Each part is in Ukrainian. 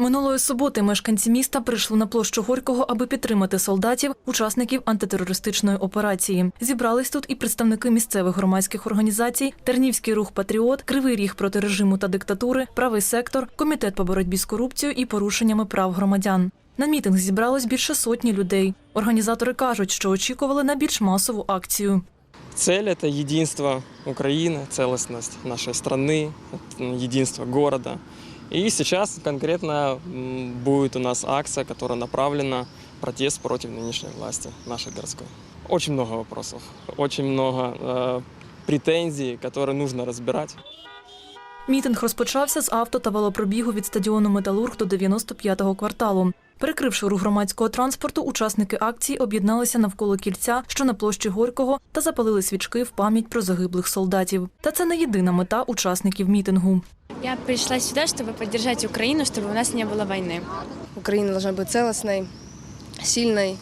Минулої суботи мешканці міста прийшли на площу Горького, аби підтримати солдатів, учасників антитерористичної операції. Зібрались тут і представники місцевих громадських організацій, Тернівський рух Патріот, Кривий Ріг проти режиму та диктатури, Правий сектор, Комітет по боротьбі з корупцією і порушеннями прав громадян. На мітинг зібралось більше сотні людей. Організатори кажуть, що очікували на більш масову акцію. Цель – это единство Украины, целостность нашей страны, это единство города. И сейчас конкретно м, будет у нас акция, которая направлена в протест против нынешней власти нашей городской. Очень много вопросов, очень много э, претензий, которые нужно разбирать. Мітинг розпочався з авто та велопробігу від стадіону Металург до 95-го кварталу. Перекривши рух громадського транспорту, учасники акції об'єдналися навколо кільця, що на площі Горького, та запалили свічки в пам'ять про загиблих солдатів. Та це не єдина мета учасників мітингу. Я пришла сюда, чтобы поддержать Украину, чтобы у нас не было войны. Украина должна быть целостной, сильной,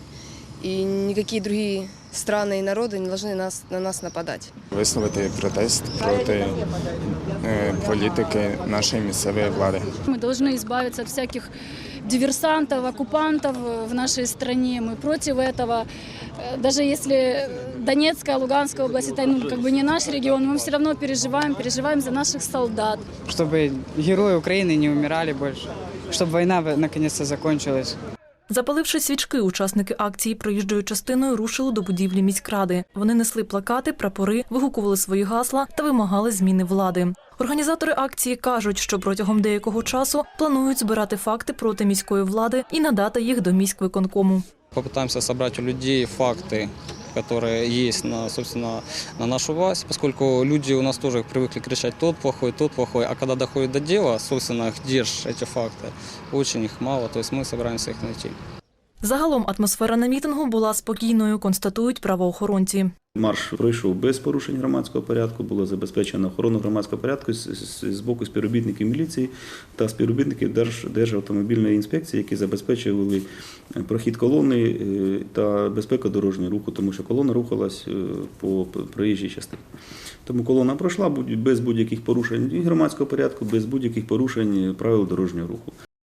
и никакие другие страны и народы не должны нас, на нас нападать. висловити протест проти е, політики нашої місцевої влади. Мы должны избавиться от всяких диверсантов, оккупантов в нашей стране. Мы против этого. Э, Даже если Донецкая, Луганская область, это ну, как бы не наш регион, мы все равно переживаем, переживаем за наших солдат. чтобы герои Украины не умирали больше, чтобы война наконец-то закончилась. Запаливши свічки, учасники акції проїжджою частиною рушили до будівлі міськради. Вони несли плакати, прапори, вигукували свої гасла та вимагали зміни влади. Організатори акції кажуть, що протягом деякого часу планують збирати факти проти міської влади і надати їх до міськвиконкому. Попытаемся собрать у людей факты, которые есть на, собственно, на нашу власть, поскольку люди у нас тоже привыкли кричать тот плохой, тот плохой, а когда доходит до дела, собственно, где же эти факты? Очень их мало, то есть мы собираемся их найти. Загалом атмосфера на мітингу була спокійною, констатують правоохоронці. Марш пройшов без порушень громадського порядку, було забезпечено охорону громадського порядку з, боку співробітників міліції та співробітників Держ, Державтомобільної інспекції, які забезпечували прохід колони е, та безпеку дорожнього руху, тому що колона рухалась е, по проїжджій частині. Тому колона пройшла без будь-яких порушень громадського порядку, без будь-яких порушень правил дорожнього руху.